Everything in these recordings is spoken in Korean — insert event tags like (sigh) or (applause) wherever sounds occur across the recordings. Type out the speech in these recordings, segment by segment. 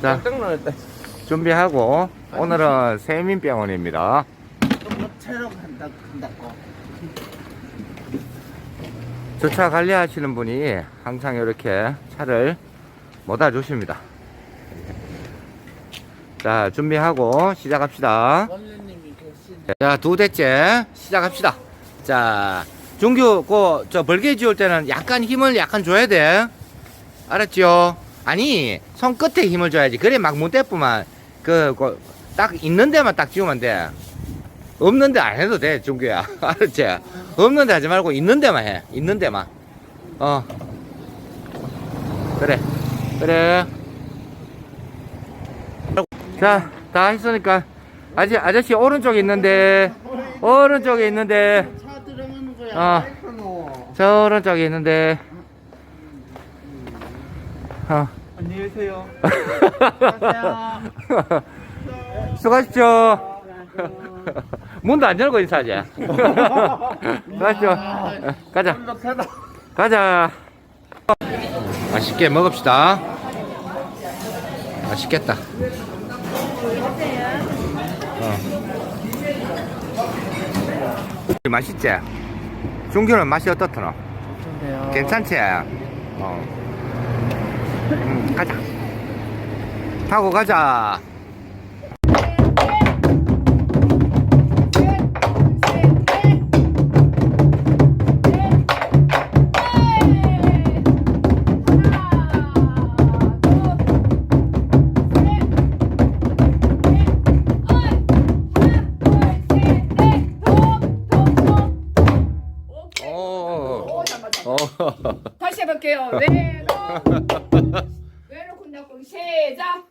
자, 깜짝 놀랐다. 준비하고 오늘은 세민병원입니다. 촬영 한다 한다고. 주차 관리하시는 분이 항상 이렇게 차를 모아 주십니다. 자, 준비하고 시작합시다. 원래님이. 자, 두 대째 시작합시다. 자, 준규, 그, 저, 벌개 지울 때는 약간 힘을 약간 줘야 돼. 알았지요? 아니, 손끝에 힘을 줘야지. 그래, 막 못대쁘만, 그, 그, 딱 있는 데만 딱 지우면 돼. 없는 데 안 해도 돼, 준규야. (laughs) 알았지? 없는 데 하지 말고 있는 데만 해. 있는 데만. 어. 그래. 그래. 자, 다 했으니까. 아저씨, 아저씨 오른쪽에 있는데, 오른쪽에 있는데, 차 들어가는 거야. 아. 아이쿠노. 저 오른쪽에 있는데, 어. 안녕히 계세요. (laughs) 수고하십시오. 문도 안 열고 인사하지. (laughs) 수고하십시오. 가자. 가자. 맛있게 먹읍시다. 맛있겠다. 어. 맛있지? 중규는 맛이? 좋은데요. 괜찮지? 어. 음, 가자. 타고 가자. 외로 외로 군다고 시작.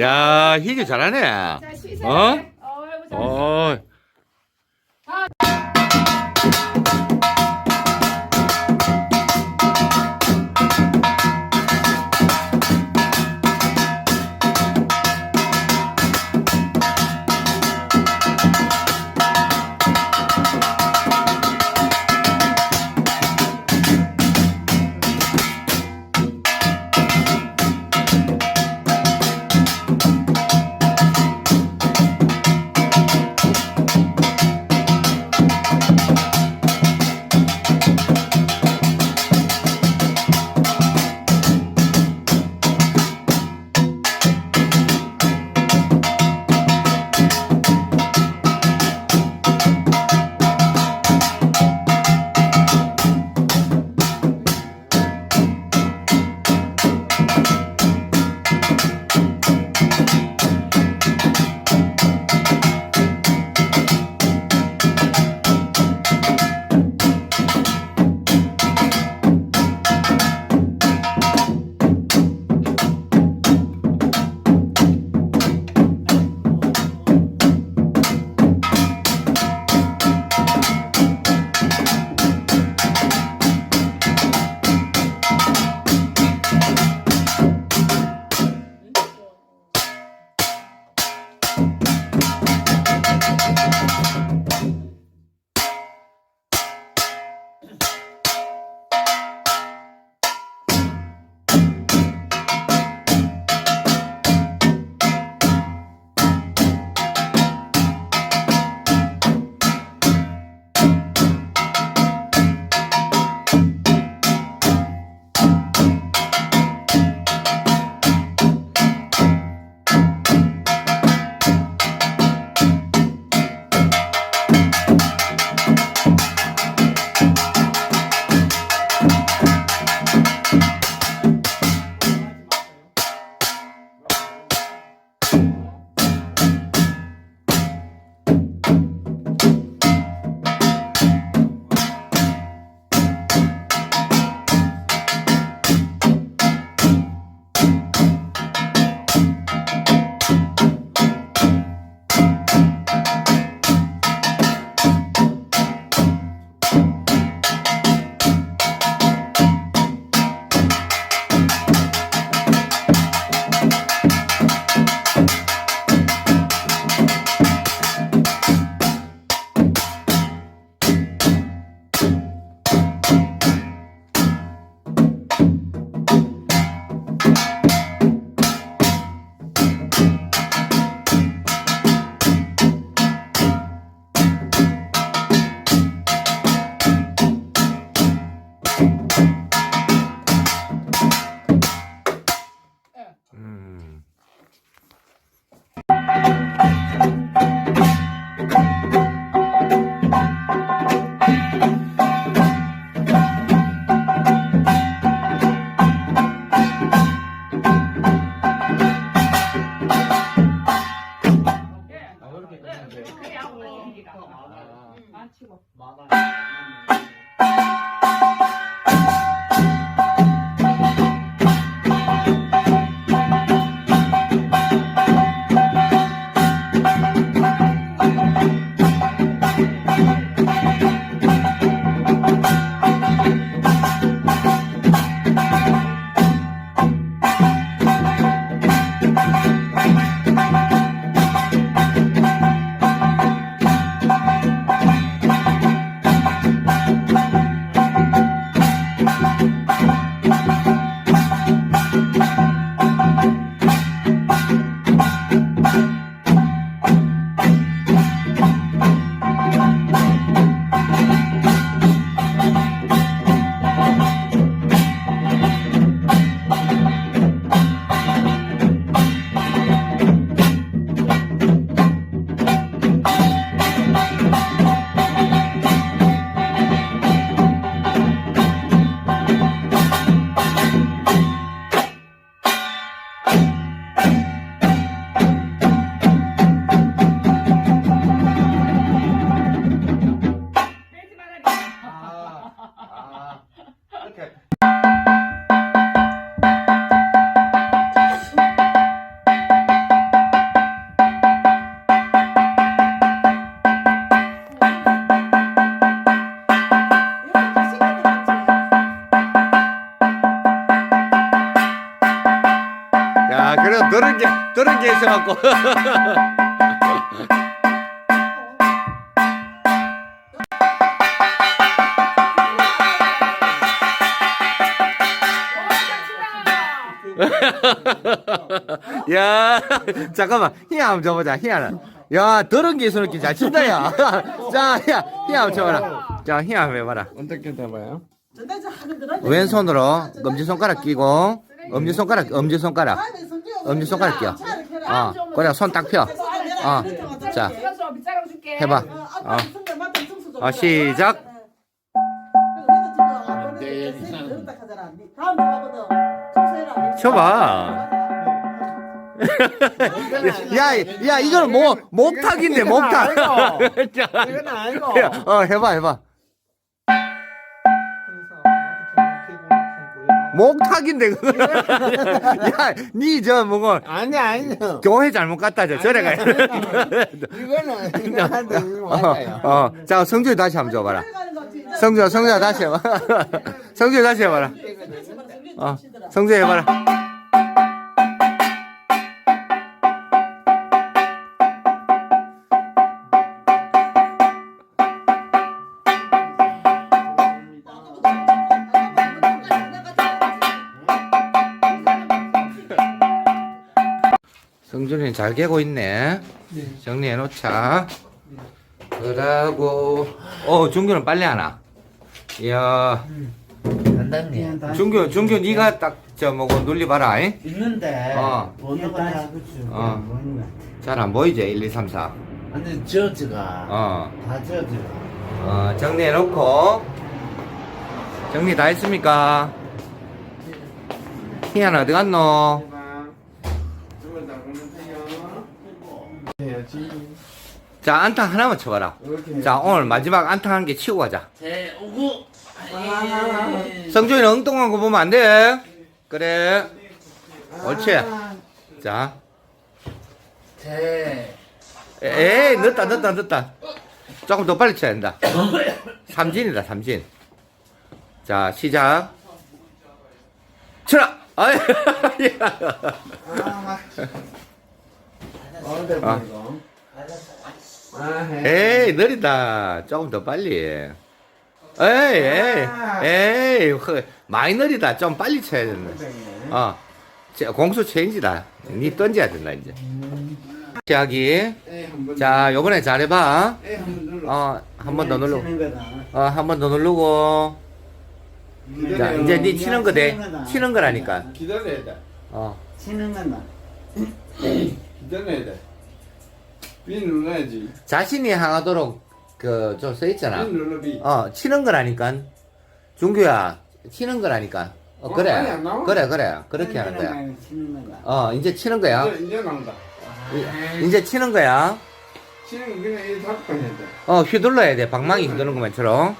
야, 희규 잘하네. 어? 음. 그런 게 있어갖고. 야, 잠깐만. 희야 한번 줘보자, 희야는. 야, 더러운 게 있어, 이렇게 잘 친다, 야. (laughs) 자, 희야, 희야 한번 줘봐라. 자, 희야 한번 해봐라. 어떻게 돼봐요? 왼손으로 엄지손가락 끼고, 엄지손가락, 엄지손가락. 엄지 손가락 끼워. 어, 그래, 손 딱 펴. 어, 자. 해봐. 어, 어, 시작. 쳐봐. (laughs) 야, 야, 이거는 뭐, 목탁인데, 목탁. (laughs) 자, 이건 아니고. 어, 해봐, 해봐. 목탁인데, 그거. (laughs) 야, 니, 저, 뭐고, 아니 아니요. 교회 잘못 갔다, 저, 절에 가. 이거는 이거 한대 이거 어, 맞아요. 어, 자, 성준이 다시 한번 줘봐라. 성준아, 성준아, 다시 해봐. (laughs) 성준이 다시 해봐라. 어, 성준이 해봐라. 성준이 잘 깨고 있네. 정리해 놓자. 그러고, 어, 준규는 빨리 하나. 이야, 단단히. 준규, 준규, 니가 딱, 저, 뭐고, 눌리 봐라, 잉? 있는데. 어. 번호가 다 어. 잘 안 보이지? 1, 2, 3, 4. 완전 저지가. 어, 다 저지가. 어, 정리해 놓고. 정리 다 했습니까? 희한 어디 갔노? 해야지. 자, 안탕 하나만 쳐봐라. 자, 오늘 마지막 안탕 한개 치고 가자. 제 오구. 성준이 엉뚱한 거 보면 안 돼. 그래. 옳지. 자. 제. 에이, 늦다, 늦다, 늦다. 조금 더 빨리 쳐야 된다. 삼진이다, 삼진. 자, 시작. 쳐라! 아이, 어디 아. 보이고. 아, 해. 에이, 느리다. 조금 더 빨리. 에이, 에이, 에이, 허, 많이 느리다. 좀 빨리 쳐야 된다. 어, 제- 공수 체인지다. 니 던져야 된다, 이제. 시작이. 한번 자, 요번에 잘해봐. 에이, 한번 눌러. 어, 한 번더 누르고. 치는 거다. 어, 한 번 더 누르고. 자, 이제 니 치는 거 돼. 치는 거라니까. 기다려야 돼. 어. 치는 거다. 기다려야 돼. 빈 눌러야지. 자신이 향하도록 그 좀 써 있잖아. 빈 눌러 빈. 어, 치는 거라니까. 준규야, 치는 거라니까. 어, 어, 그래. 아니, 안 나와. 그래, 그래. 그렇게 하는 거야. 어, 이제 치는 거야. 이제, 이제 나온다. 이- 이제 치는 거야. 치는 거 그냥 이 잡고 해야 돼. 어, 휘둘러야 돼. 방망이 휘두르는 것만처럼.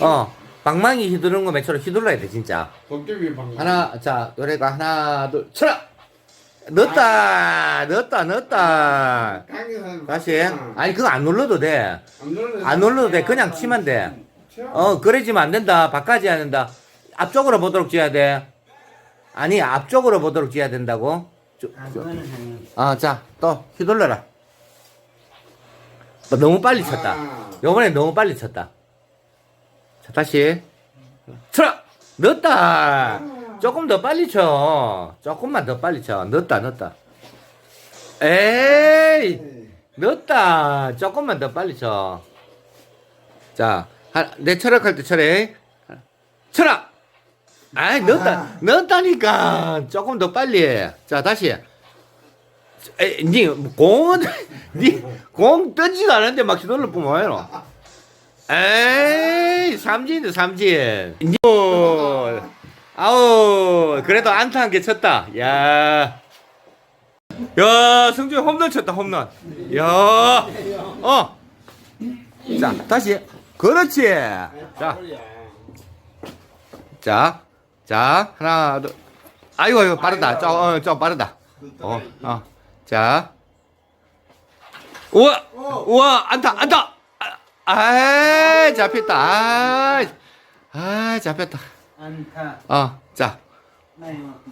어, 방망이 휘두르는 것만처럼 휘둘러야 돼, 진짜. 도깨비 방. 하나, 자, 요래가 하나, 둘, 쳐라! 넣었다! 넣었다, 넣었다. 다시. 아니, 그거 안 눌러도 돼. 안 눌러. 안 눌러도 돼. 그냥 치면 돼. 어, 그러지면 안 된다. 바꿔지 야 된다. 앞쪽으로 보도록 지어야 돼. 아니, 앞쪽으로 보도록 지어야 된다고. 저- 아, 저-. 아, 자, 또 휘둘러라. 너 너무 빨리 쳤다. 아. 요번에 너무 빨리 쳤다. 자, 다시. 쳐라! 넣었다! 조금 더 빨리 쳐. 조금만 더 빨리 쳐. 넣었다, 넣었다. 에이! 넣었다. 조금만 더 빨리 쳐. 자, 하, 내 철학할 때 철해. 철학! 아이, 넣었다. 넣었다니까. 조금 더 빨리 해. 자, 다시. 에, 니, 공은, (laughs) 니, 공 던지도 않았는데 막 휘둘러 보면 왜노? 에이, 삼진이다, 삼진. 니, 어, 아우, 그래도 안타 한 개 쳤다. 야. 야, 승준이 홈런 쳤다, 홈런. 야, 어. 자, 다시. 그렇지. 자, 자, 자, 하나, 둘. 아이고, 아이고, 빠르다. 좀, 어, 좀 빠르다. 어, 어. 자. 우와! 우와! 안타! 안타! 아, 아 잡혔다. 아, 아, 잡혔다. 안타. 어, 자.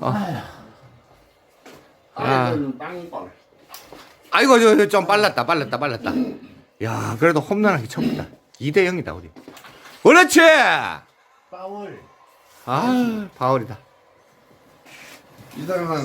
어. 아. 빵빵. 아이고 저, 저, 좀 빨랐다 빨랐다 빨랐다 야 그래도 홈런하기 처음이다 2대 0이다 우리 그렇지 파울. 아 파울이다 이상한